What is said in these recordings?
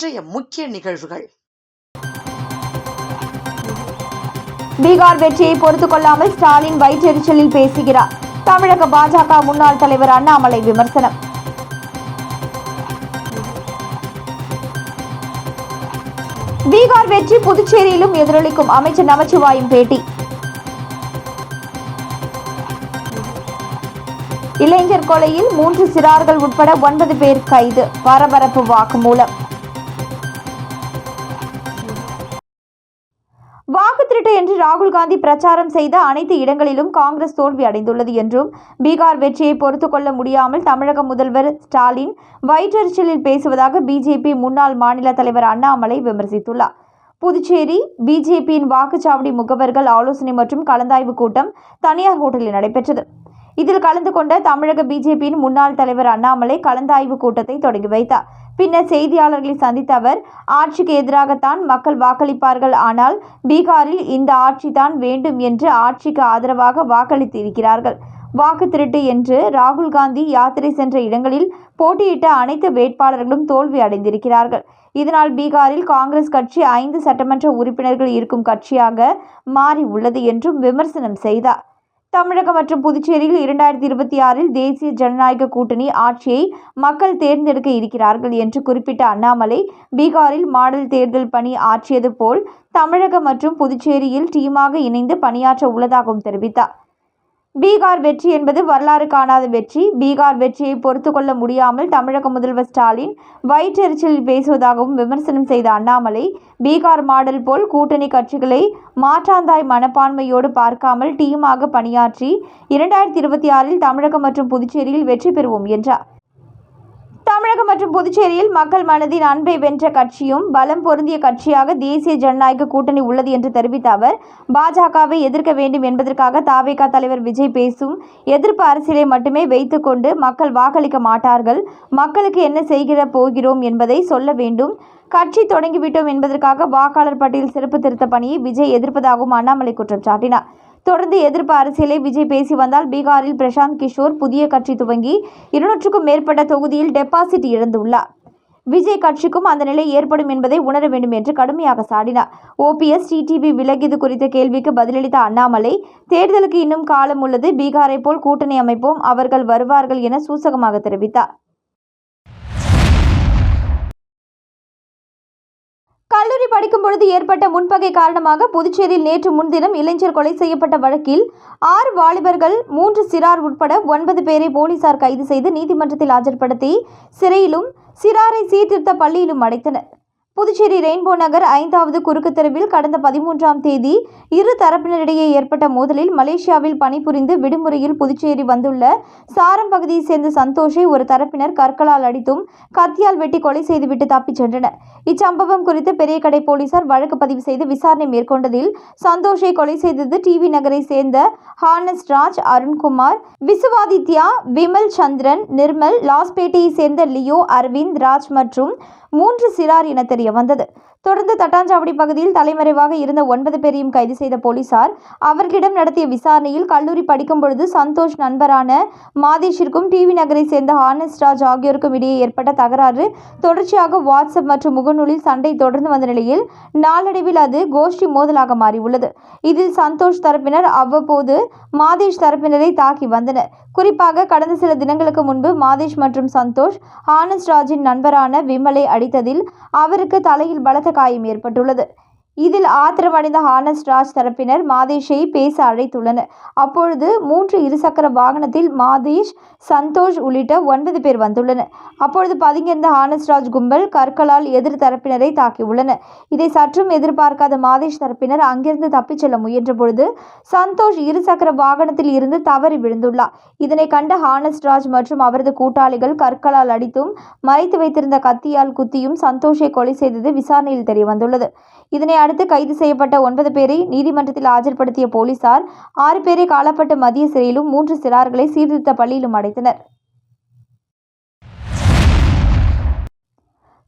இன்றைய முக்கிய நிகழ்வுகள். பீகார் வெற்றியை பொறுத்துக் கொள்ளாமல் ஸ்டாலின் வயிற்றெரிச்சலில் பேசுகிறார். தமிழக பாஜக முன்னாள் தலைவர் அண்ணாமலை விமர்சனம். பீகார் வெற்றி புதுச்சேரியிலும் எதிரொலிக்கும் அமைச்சர் நமச்சிவாயும் பேட்டி. இளைஞர் கொலையில் மூன்று சிறார்கள் உட்பட ஒன்பது பேர் கைது. பரபரப்பு வாக்குமூலம். திருட்டு என்று ராகுல் காந்தி பிரச்சாரம் செய்த அனைத்து இடங்களிலும் காங்கிரஸ் தோல்வி அடைந்துள்ளது என்றும் பீகார் வெற்றியை பொறுத்து கொள்ள முடியாமல் தமிழக முதல்வர் ஸ்டாலின் வயிற்றெரிச்சலில் பேசுவதாக பிஜேபி முன்னாள் மாநில தலைவர் அண்ணாமலை விமர்சித்துள்ளார். புதுச்சேரி பிஜேபியின் வாக்குச்சாவடி முகவர்கள் ஆலோசனை மற்றும் கலந்தாய்வு கூட்டம் தனியார் ஹோட்டலில் நடைபெற்றது. இதில் கலந்து கொண்ட தமிழக பிஜேபியின் முன்னாள் தலைவர் அண்ணாமலை கலந்தாய்வு கூட்டத்தை தொடங்கி வைத்தார். பின்னர் செய்தியாளர்களை சந்தித்த அவர் ஆட்சிக்கு எதிராகத்தான் மக்கள் வாக்களிப்பார்கள் ஆனால் பீகாரில் இந்த ஆட்சி தான் வேண்டும் என்று ஆட்சிக்கு ஆதரவாக வாக்களித்து இருக்கிறார்கள் வாக்கு திருட்டு என்று ராகுல் காந்தி யாத்திரை சென்ற இடங்களில் போட்டியிட்ட அனைத்து வேட்பாளர்களும் தோல்வி அடைந்திருக்கிறார்கள். இதனால் பீகாரில் காங்கிரஸ் கட்சி ஐந்து சட்டமன்ற உறுப்பினர்கள் இருக்கும் கட்சியாக மாறி உள்ளது என்றும் விமர்சனம் செய்தார். தமிழகம் மற்றும் புதுச்சேரியில் இரண்டாயிரத்தி இருபத்தி ஆறில் தேசிய ஜனநாயக கூட்டணி ஆட்சியை மக்கள் தேர்ந்தெடுக்க இருக்கிறார்கள் என்று குறிப்பிட்ட அண்ணாமலை பீகாரில் மாடல் தேர்தல் பணி ஆற்றியது போல் தமிழகம் மற்றும் புதுச்சேரியில் டீமாக இணைந்து பணியாற்ற உள்ளதாகவும் தெரிவித்தார். பீகார் வெற்றி என்பது வரலாறு காணாத வெற்றி. பீகார் வெற்றியை பொறுத்து கொள்ள முடியாமல் தமிழக முதல்வர் ஸ்டாலின் வயிற்றெரிச்சலில் பேசுவதாகவும் விமர்சனம் செய்த அண்ணாமலை பீகார் மாடல் போல் கூட்டணி கட்சிகளை மாற்றாந்தாய் மனப்பான்மையோடு பார்க்காமல் டீமாக பணியாற்றி இரண்டாயிரத்தி இருபத்தி ஆறில் தமிழகம் மற்றும் புதுச்சேரியில் வெற்றி பெறுவோம் என்றார். தமிழகம் மற்றும் புதுச்சேரியில் மக்கள் மனதின் அன்பை வென்ற கட்சியும் பலம் பொருந்திய கட்சியாக தேசிய ஜனநாயக கூட்டணி உள்ளது என்று தெரிவித்த அவர் பாஜகவை எதிர்க்க வேண்டும் என்பதற்காக தாவேகா தலைவர் விஜய் பேசும் எதிர்ப்பு அரசியலை மட்டுமே வைத்துக்கொண்டு மக்கள் வாக்களிக்க மாட்டார்கள். மக்களுக்கு என்ன செய்கிற போகிறோம் என்பதை சொல்ல வேண்டும். கட்சி தொடங்கிவிட்டோம் என்பதற்காக வாக்காளர் பட்டியல் சிறப்பு திருத்த பணியை விஜய் எதிர்ப்பதாகவும் அண்ணாமலை குற்றம் சாட்டினார். தொடர்ந்து எதிர்ப்பு அரசியலை விஜய் பேசி வந்தால் பீகாரில் பிரசாந்த் கிஷோர் புதிய கட்சி துவங்கி இருநூற்றுக்கும் மேற்பட்ட தொகுதியில் டெபாசிட் இழந்துள்ளார். விஜய் கட்சிக்கும் அந்த நிலை ஏற்படும் என்பதை உணர வேண்டும் என்று கடுமையாக சாடினார். ஓபிஎஸ் டிடிவி விலகியது குறித்த கேள்விக்கு பதிலளித்த அண்ணாமலை தேர்தலுக்கு இன்னும் காலம் உள்ளது பீகாரை போல் கூட்டணி அமைப்போம் அவர்கள் வருவார்கள் என சூசகமாக தெரிவித்தார். கல்லூரி படிக்கும் பொழுது ஏற்பட்ட முன்பகை காரணமாக புதுச்சேரியில் நேற்று முன்தினம் இளைஞர் கொலை செய்யப்பட்ட வழக்கில் ஆறு வாலிபர்கள் மூன்று சிறார் உட்பட ஒன்பது பேரை போலீசார் கைது செய்து நீதிமன்றத்தில் ஆஜர்படுத்தி சிறையிலும் சிறாரை சீர்திருத்த பள்ளியிலும் அடைத்தனர். புதுச்சேரி ரெயின்போ நகர் ஐந்தாவது குறுக்கு தெருவில் கடந்த பதிமூன்றாம் தேதி இரு தரப்பினரிடையே ஏற்பட்ட மோதலில் மலேசியாவில் பணிபுரிந்து விடுமுறையில் புதுச்சேரி வந்துள்ள சாரம் பகுதியைச் சேர்ந்த சந்தோஷை ஒரு தரப்பினர் கற்களால் அடித்தும் கத்தியால் வெட்டி கொலை செய்துவிட்டு தப்பிச் சென்றனர். இச்சம்பவம் குறித்து பெரியகடை போலீசார் வழக்கு பதிவு செய்து விசாரணை மேற்கொண்டதில் சந்தோஷை கொலை செய்தது டிவி நகரை சேர்ந்த ஹானஸ் ராஜ் அருண்குமார் விசுவாதித்யா விமல் சந்திரன் நிர்மல் லாஸ்பேட்டையை சேர்ந்த லியோ அரவிந்த் ராஜ் மற்றும் மூன்று சிறார் என தெரிய வந்தது. தொடர்ந்து தட்டாஞ்சாவடி பகுதியில் தலைமறைவாக இருந்த ஒன்பது பேரையும் கைது செய்த போலீசார் அவர்களிடம் நடத்திய விசாரணையில் கல்லூரி படிக்கும் பொழுது சந்தோஷ் நண்பரான மாதேஷிற்கும் டிவி நகரை சேர்ந்த ஹானஸ் ராஜ் ஆகியோருக்கும் இடையே ஏற்பட்ட தகராறு தொடர்ச்சியாக வாட்ஸ்அப் மற்றும் முகநூலில் சண்டை தொடர்ந்து வந்த நிலையில் நாளடைவில் அது கோஷ்டி மோதலாக மாறியுள்ளது. இதில் சந்தோஷ் தரப்பினர் அவ்வப்போது மாதேஷ் தரப்பினரை தாக்கி வந்தனர். குறிப்பாக கடந்த சில தினங்களுக்கு முன்பு மாதேஷ் மற்றும் சந்தோஷ் ஹானஸ் ராஜின் நண்பரான விமலை அடித்ததில் அவருக்கு தலையில் பலத்த காயம் ஏற்பட்டுள்ளது. இதில் ஆத்திரமடைந்த ஹானஸ் ராஜ் தரப்பினர் மாதேஷை பேச அழைத்துள்ளனர். அப்பொழுது மூன்று இருசக்கர வாகனத்தில் மாதேஷ் சந்தோஷ் உள்ளிட்ட ஒன்பது பேர் வந்துள்ளனர். அப்பொழுது பதுங்கியிருந்த ஹானஸ் ராஜ் கும்பல் கற்களால் எதிர் தரப்பினரை தாக்கியுள்ளனர். இதை சற்றும் எதிர்பார்க்காத மாதேஷ் தரப்பினர் அங்கிருந்து தப்பிச் செல்ல முயன்ற பொழுது சந்தோஷ் இருசக்கர வாகனத்தில் இருந்து தவறி விழுந்துள்ளார். இதனை கண்ட ஹானஸ் ராஜ் மற்றும் அவரது கூட்டாளிகள் கற்களால் அடித்தும் மறைத்து வைத்திருந்த கத்தியால் குத்தியும் சந்தோஷை கொலை செய்தது விசாரணையில் தெரியவந்துள்ளது. இதனை அடுத்து கைது செய்யப்பட்ட ஒன்பது பேரை நீதிமன்றத்தில் ஆஜர்படுத்திய போலீசார் ஆறு பேரை காலப்பட்டு மதிய சிறையிலும் மூன்று சிறார்களை சீர்திருத்த பள்ளியிலும் அடைத்தனர்.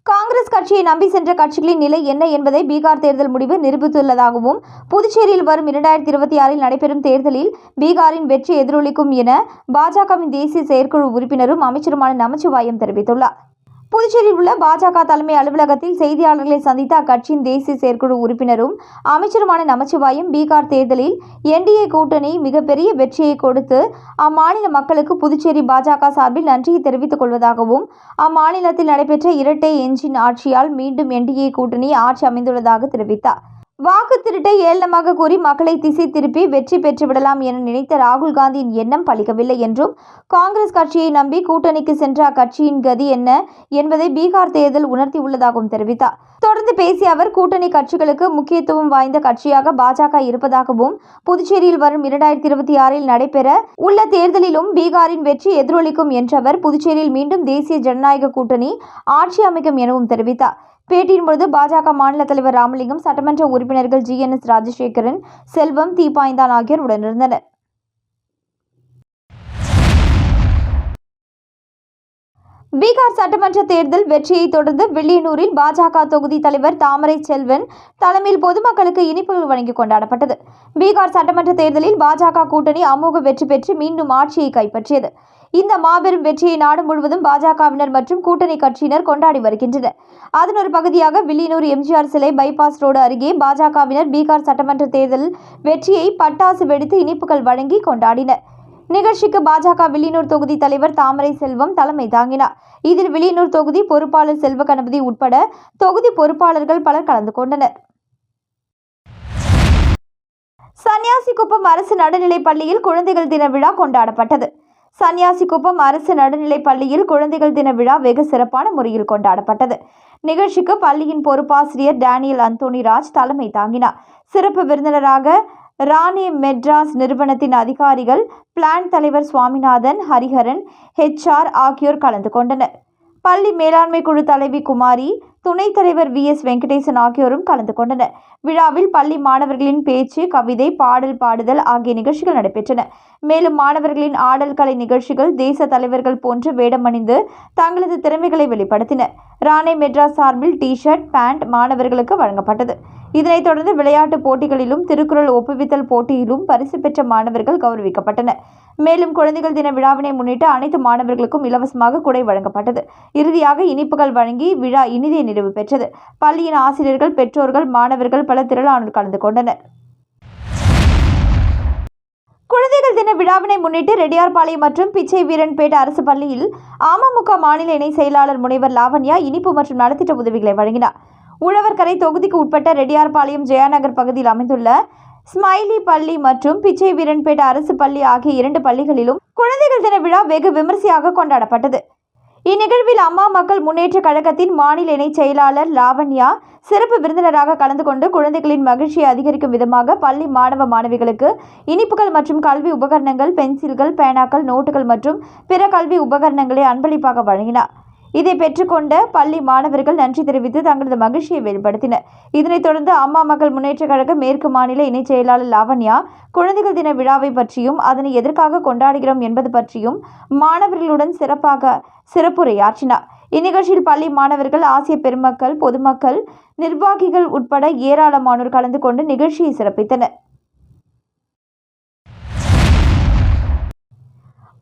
காங்கிரஸ் கட்சியை நம்பி சென்ற கட்சிகளின் நிலை என்ன என்பதை பீகார் தேர்தல் முடிவு நிரூபித்துள்ளதாகவும் புதுச்சேரியில் வரும் இரண்டாயிரத்தி இருபத்தி ஆறில் நடைபெறும் தேர்தலில் பீகாரின் வெற்றி எதிரொலிக்கும் என பாஜகவின் தேசிய செயற்குழு உறுப்பினரும் அமைச்சருமான நமச்சிவாயம் தெரிவித்துள்ளார். புதுச்சேரியில் உள்ள பாஜக தலைமை அலுவலகத்தில் செய்தியாளர்களை சந்தித்த அக்கட்சியின் தேசிய செயற்குழு உறுப்பினரும் அமைச்சருமான நமச்சிவாயம் பீகார் தேர்தலில் என்டிஏ கூட்டணி மிகப்பெரிய வெற்றியை கொடுத்து அம்மாநில மக்களுக்கு புதுச்சேரி பாஜக சார்பில் நன்றியை தெரிவித்துக் கொள்வதாகவும் அம்மாநிலத்தில் நடைபெற்ற இரட்டை என்ஜின் ஆட்சியால் மீண்டும் என்டிஏ கூட்டணி ஆட்சி அமைந்துள்ளதாக தெரிவித்தார். வாக்கு திருட்டை ஏளனமாக கூறி மக்களை திசை திருப்பி வெற்றி பெற்று விடலாம் என நினைத்த ராகுல் காந்தியின் எண்ணம் பலிக்கவில்லை என்றும் காங்கிரஸ் கட்சியை நம்பி கூட்டணிக்கு சென்ற அக்கட்சியின் கதி என்ன என்பதை பீகார் தேர்தல் உணர்த்தியுள்ளதாகவும் தெரிவித்தார். தொடர்ந்து பேசிய அவர் கூட்டணி கட்சிகளுக்கு முக்கியத்துவம் வாய்ந்த கட்சியாக பாஜக இருப்பதாகவும் புதுச்சேரியில் வரும் இரண்டாயிரத்தி இருபத்தி ஆறில் நடைபெற உள்ள தேர்தலிலும் பீகாரின் வெற்றி எதிரொலிக்கும் என்றவர் புதுச்சேரியில் மீண்டும் தேசிய ஜனநாயக கூட்டணி ஆட்சி அமைக்கும் எனவும் தெரிவித்தார். பேட்டியின் பொழுது பாஜக மாநில தலைவர் ராமலிங்கம் சட்டமன்ற உறுப்பினர்கள் G N S Rajasekaran Selvam தீபாய்ந்தான் ஆகியோர் உடனிருந்தனர் பீகார் சட்டமன்ற தேர்தல் வெற்றியை தொடர்ந்து வில்லியனூரில் பாஜக தொகுதி தலைவர் தாமரை செல்வன் தலைமையில் பொதுமக்களுக்கு இனிப்புகள் வழங்கி கொண்டாடப்பட்டது. பீகார் சட்டமன்ற தேர்தலில் பாஜக கூட்டணி அமோக வெற்றி பெற்று மீண்டும் ஆட்சியை கைப்பற்றியது. இந்த மாபெரும் வெற்றியை நாடு முழுவதும் பாஜகவினர் மற்றும் கூட்டணி கட்சியினர் கொண்டாடி வருகின்றனர். அதன் ஒரு பகுதியாக வில்லியனூர் எம்ஜிஆர் சிலை பைபாஸ் ரோடு அருகே பாஜகவினர் பீகார் சட்டமன்ற தேர்தல் வெற்றியை பட்டாசு வெடித்து இனிப்புகள் வழங்கி கொண்டாடினர். நிகழ்ச்சிக்கு பாஜக வில்லியனூர் தொகுதி தலைவர் தாமரை செல்வம் தலைமை தாங்கினார். இதில் வில்லியனூர் தொகுதி பொறுப்பாளர் செல்வ கணபதி உட்பட தொகுதி பொறுப்பாளர்கள் பலர் கலந்து கொண்டனர். சன்னியாசிக்குப்பம் அரசு நடுநிலைப் பள்ளியில் குழந்தைகள் தின விழா கொண்டாடப்பட்டது. சன்னியாசிக்குப்பம் அரசு நடுநிலைப் பள்ளியில் குழந்தைகள் தின விழா வெகு சிறப்பான முறையில் கொண்டாடப்பட்டது. நிகழ்ச்சிக்கு பள்ளியின் பொறுப்பாசிரியர் டேனியல் அந்தோனி ராஜ் தலைமை தாங்கினார். சிறப்பு விருந்தினராக ராணி மெட்ராஸ் நிறுவனத்தின் அதிகாரிகள் பிளான் தலைவர் சுவாமிநாதன் ஹரிஹரன் ஹெச்ஆர் ஆகியோர் கலந்து கொண்டனர். பள்ளி மேலாண்மை குழு தலைவி குமாரி துணைத் தலைவர் வி. எஸ். வெங்கடேசன் ஆகியோரும் கலந்து கொண்டனர். விழாவில் பள்ளி மாணவர்களின் பேச்சு கவிதை பாடல் பாடுதல் ஆகிய நிகழ்ச்சிகள் நடைபெற்றன. மேலும் மாணவர்களின் ஆடல் கலை நிகழ்ச்சிகள் தேச தலைவர்கள் போன்று வேடமணிந்து தங்களது திறமைகளை வெளிப்படுத்தினர் ராணே மெட்ராஸ் சார்பில் டி ஷர்ட் பேண்ட் மாணவர்களுக்கு வழங்கப்பட்டது. இதனைத் தொடர்ந்து விளையாட்டுப் போட்டிகளிலும் திருக்குறள் ஒப்புவித்தல் போட்டியிலும் பரிசு பெற்ற மாணவர்கள் கௌரவிக்கப்பட்டனர். மேலும் குழந்தைகள் தின விழாவினை முன்னிட்டு அனைத்து மாணவர்களுக்கும் இலவசமாக குடை வழங்கப்பட்டது. இறுதியாக இனிப்புகள் வழங்கி விழா இனிதே நிறைவு பெற்றது. பள்ளியின் ஆசிரியர்கள் பெற்றோர்கள் மாணவர்கள் பல திரளானோர் கலந்து கொண்டனர். குழந்தைகள் தின விழாவினை முன்னிட்டு ரெடியார்பாளையம் மற்றும் பிச்சை வீரன்பேட்டை அரசு பள்ளியில் அமமுக மாநில இணை செயலாளர் முனைவர் லாவண்யா இனிப்பு மற்றும் நலத்திட்ட உதவிகளை வழங்கினார். உழவர்கரை தொகுதிக்கு உட்பட்ட ரெடியார்பாளையம் ஜெயாநகர் பகுதியில் அமைந்துள்ள ஸ்மைலி பள்ளி மற்றும் பிச்சை வீரன்பேட் அரசு பள்ளி ஆகிய இரண்டு பள்ளிகளிலும் குழந்தைகள் தின விழா வெகு விமர்சையாக கொண்டாடப்பட்டது. இந்நிகழ்வில் அம்மா மக்கள் முன்னேற்ற கழகத்தின் மாநில இணைச் செயலாளர் லாவண்யா சிறப்பு விருந்தினராக கலந்து கொண்டு குழந்தைகளின் மகிழ்ச்சியை அதிகரிக்கும் விதமாக பள்ளி மாணவ மாணவிகளுக்கு இனிப்புகள் மற்றும் கல்வி உபகரணங்கள் பென்சில்கள் பேனாக்கள் நோட்டுகள் மற்றும் பிற கல்வி உபகரணங்களை அன்பளிப்பாக வழங்கினார். இதை பெற்றுக்கொண்ட பள்ளி மாணவர்கள் நன்றி தெரிவித்து தங்களது மகிழ்ச்சியை வெளிப்படுத்தினர். இதனைத் தொடர்ந்து அம்மா மக்கள் முன்னேற்ற கழக மேற்கு மாநில இணைச் செயலாளர் லாவண்யா குழந்தைகள் தின விழாவை பற்றியும் அதனை எதற்காக கொண்டாடுகிறோம் என்பது பற்றியும் மாணவர்களுடன் சிறப்பாக சிறப்புரையாற்றினார். இந்நிகழ்ச்சியில் பள்ளி மாணவர்கள் ஆசிய பெருமக்கள் பொதுமக்கள் நிர்வாகிகள் உட்பட ஏராளமானோர் கலந்து கொண்டு நிகழ்ச்சியை சிறப்பித்தனர்.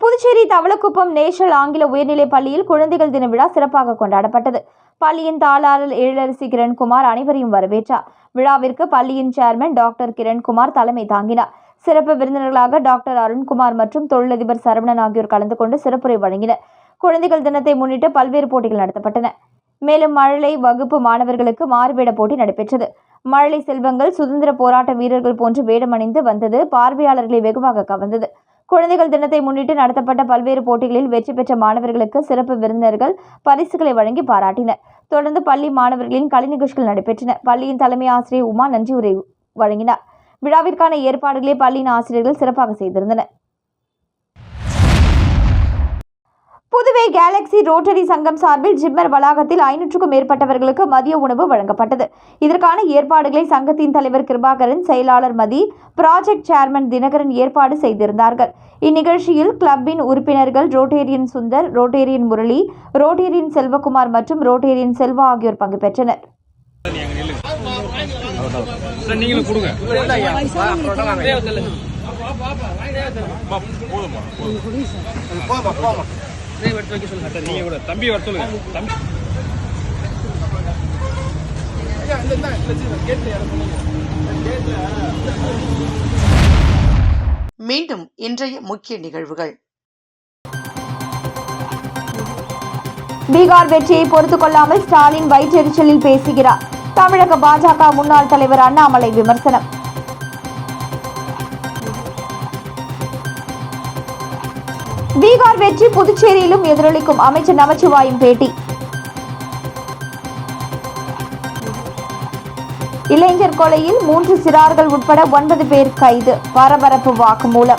புதுச்சேரி தவளக்குப்பம் நேஷனல் ஆங்கில உயர்நிலைப் பள்ளியில் குழந்தைகள் தின விழா சிறப்பாக கொண்டாடப்பட்டது. பள்ளியின் தாளாளர் எழிலரசி கிரண்குமார் அனைவரையும் வரவேற்றார். விழாவிற்கு பள்ளியின் சேர்மன் டாக்டர் கிரண்குமார் தலைமை தாங்கினார். சிறப்பு விருந்தினர்களாக டாக்டர் அருண்குமார் மற்றும் தொழிலதிபர் சரவணன் ஆகியோர் கலந்து கொண்டு சிறப்புரை வழங்கினர். குழந்தைகள் தினத்தை முன்னிட்டு பல்வேறு போட்டிகள் நடத்தப்பட்டன. மேலும் மழலை வகுப்பு மாணவர்களுக்கு மாறுவேட போட்டி நடைபெற்றது. மழலை செல்வங்கள் சுதந்திர போராட்ட வீரர்கள் போன்று வேடமணிந்து வந்தது பார்வையாளர்களை வெகுவாக கவர்ந்தது. குழந்தைகள் தினத்தை முன்னிட்டு நடத்தப்பட்ட பல்வேறு போட்டிகளில் வெற்றி பெற்ற மாணவர்களுக்கு சிறப்பு விருந்தினர்கள் பரிசுகளை வழங்கி பாராட்டினர். தொடர்ந்து பள்ளி மாணவர்களின் கலை நிகழ்ச்சிகள் நடைபெற்றன. பள்ளியின் தலைமை ஆசிரியர் உமா நன்றி உரை வழங்கினார். விழாவிற்கான ஏற்பாடுகளை பள்ளியின் ஆசிரியர்கள் சிறப்பாக செய்திருந்தனர். புதுவை கேலக்ஸி ரோட்டரி சங்கம் சார்பில் ஜிம்மர் வளாகத்தில் ஐநூற்றுக்கும் மேற்பட்டவர்களுக்கு மதிய உணவு வழங்கப்பட்டது. இதற்கான ஏற்பாடுகளை சங்கத்தின் தலைவர் கிருபாகரன் செயலாளர் மதி ப்ராஜெக்ட் சேர்மன் தினகரன் ஏற்பாடு செய்திருந்தார்கள். இந்நிகழ்ச்சியில் கிளப்பின் உறுப்பினர்கள் Rotarian Sundar Rotarian Murali Rotarian Selvakumar மற்றும் ரோட்டேரியன் செல்வா ஆகியோர் பங்கு பெற்றனர். போதுமா போதுமா ஸ்ப்ரே எடுத்து வைக்க சொல்லுங்க. சார் நீங்க கூட. தம்பி வர சொல்லுங்க. தம்பி. மீண்டும் இன்றைய முக்கிய நிகழ்வுகள். பீகார் வெற்றியை பொறுத்துக் கொள்ளாமல் ஸ்டாலின் வயிற்றெரிச்சலில் பேசுகிறார். தமிழக பாஜக முன்னாள் தலைவர் அண்ணாமலை விமர்சனம். பீகார் வெற்றி புதுச்சேரியிலும் எதிரொலிக்கும் அமைச்சர் நமச்சிவாயும் பேட்டி. இளைஞர் கொலையில் மூன்று சிறார்கள் உட்பட ஒன்பது பேர் கைது. பரபரப்பு வாக்குமூலம்.